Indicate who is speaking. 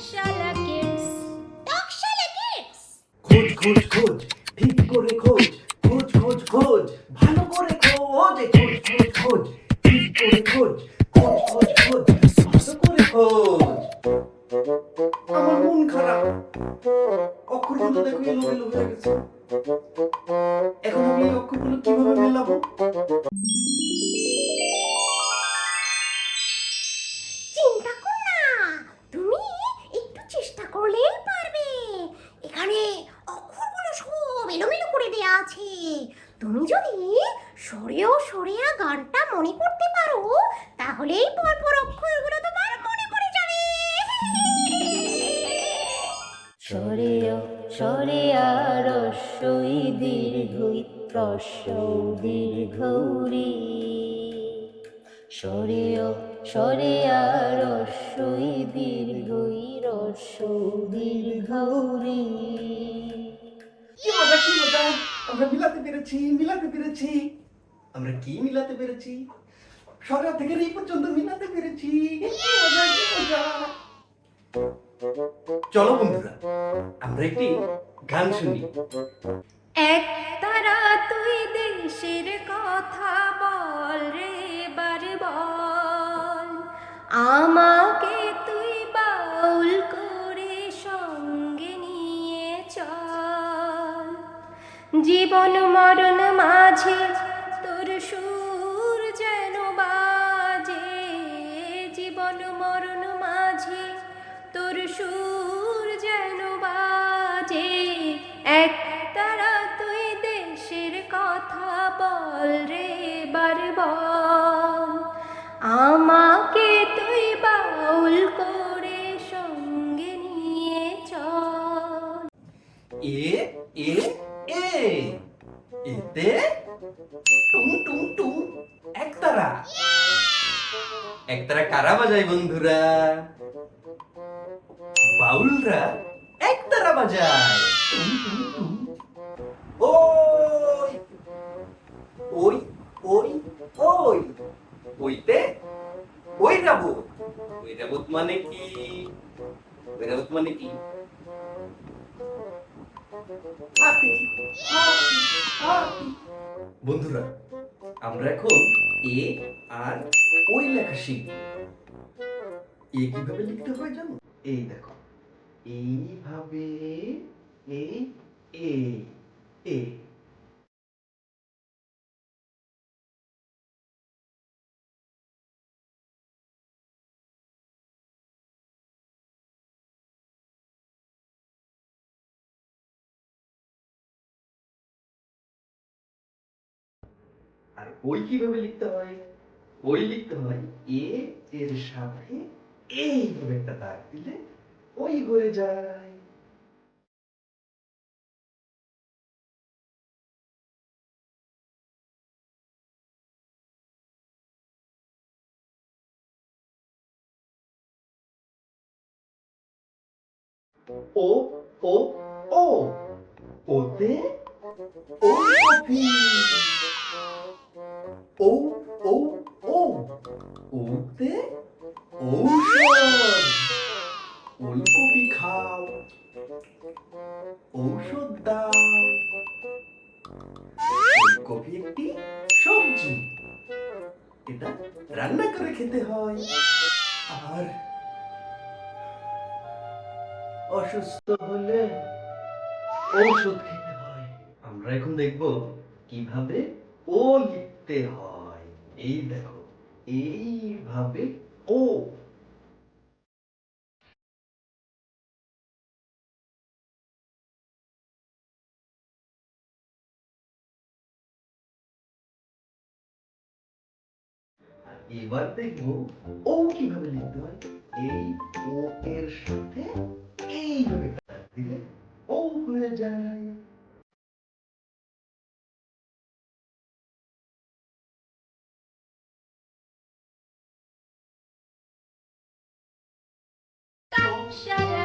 Speaker 1: টকশালা kids টকশালা kids
Speaker 2: খোঁজ খোঁজ খোঁজ ঠিক করে খোঁজ খোঁজ খোঁজ খোঁজ ভালো করে খোঁজ খোঁজ খোঁজ খোঁজ ঠিক করে খোঁজ খোঁজ খোঁজ খোঁজ ভালো করে খোঁজ আমার মন খারাপ অক্ষরগুলো দেখো এলোমেলো হয়ে গেছে এখন আমি অক্ষরগুলো কীভাবে মেলাবো
Speaker 1: আছে। তুমি যদি সরেও সরেয়া গানটা মনে করতে পারো তাহলেই পরপর অক্ষরগুলো তোমার মনে পড়ে যাবে।
Speaker 3: সরেয় সরে আর রস্যই দীর্ঘই প্রসৌ দীর্ঘৌরি সরেয় সরে আর রস্যই দীর্ঘই রস্যৌ দীর্ঘৌরি।
Speaker 2: কি মজা কি মজা আমরা মিলাতে পেরেছি মিলাতে পেরেছি। আমরা কি মিলাতে পেরেছি? সরকার থেকে এই পর্যন্ত মিলাতে পেরেছি। চলো বন্ধুরা, আমরা একটি গান শুনি।
Speaker 3: এক তারা তুই দেশের কথা বল রে বার বল। আমাকে তুই বাউল করে। জীবন মরণ মাঝে, তোর সুর যেন বাজে। জীবন মরণ মাঝে, তোর সুর যেন বাজে। এক তারা তুই দেশের কথা বল রে বার বল আমাকে তুই বাউল করে সঙ্গে নিয়ে চল।
Speaker 2: এ এতে টুং টুং টুং, একতারা। একতারা কারা বাজায় বন্ধুরা? বাউলরা একতারা বাজায়। টুম টুম টুম ওই ওই ওই ওই। ওইতে ওই রাবত ওই রাবত মানে কি? ওই রাবত মানে কি। বন্ধুরা, আমরা এখন এ আর ওই লেখা শিখব। এ কীভাবে লিখতে হয় জানো? এই দেখো। এইভাবে এই এ এ। আর ওই কীভাবে লিখতে হয়? ওই লিখতে হয় এ, এর সাথে এইভাবে একটা দাগ দিলে ওই হয়ে যায়। ও ও ও, ওতে ও ওলকপি খাও, ঔষধ দাও। ওলকপি একটি সবজি, এটা রান্না করে খেতে হয়। আর অসুস্থ হলে ঔষধ খেতে হয়। আমরা এখন দেখব কীভাবে ও লিখতে হয়। এই দেখো, এইভাবে ও এবার দেখব ও কীভাবে লিখতে হয়। এই ও এর সাথে এইভাবে দিলে ও হয়ে যায়।
Speaker 1: টকশালা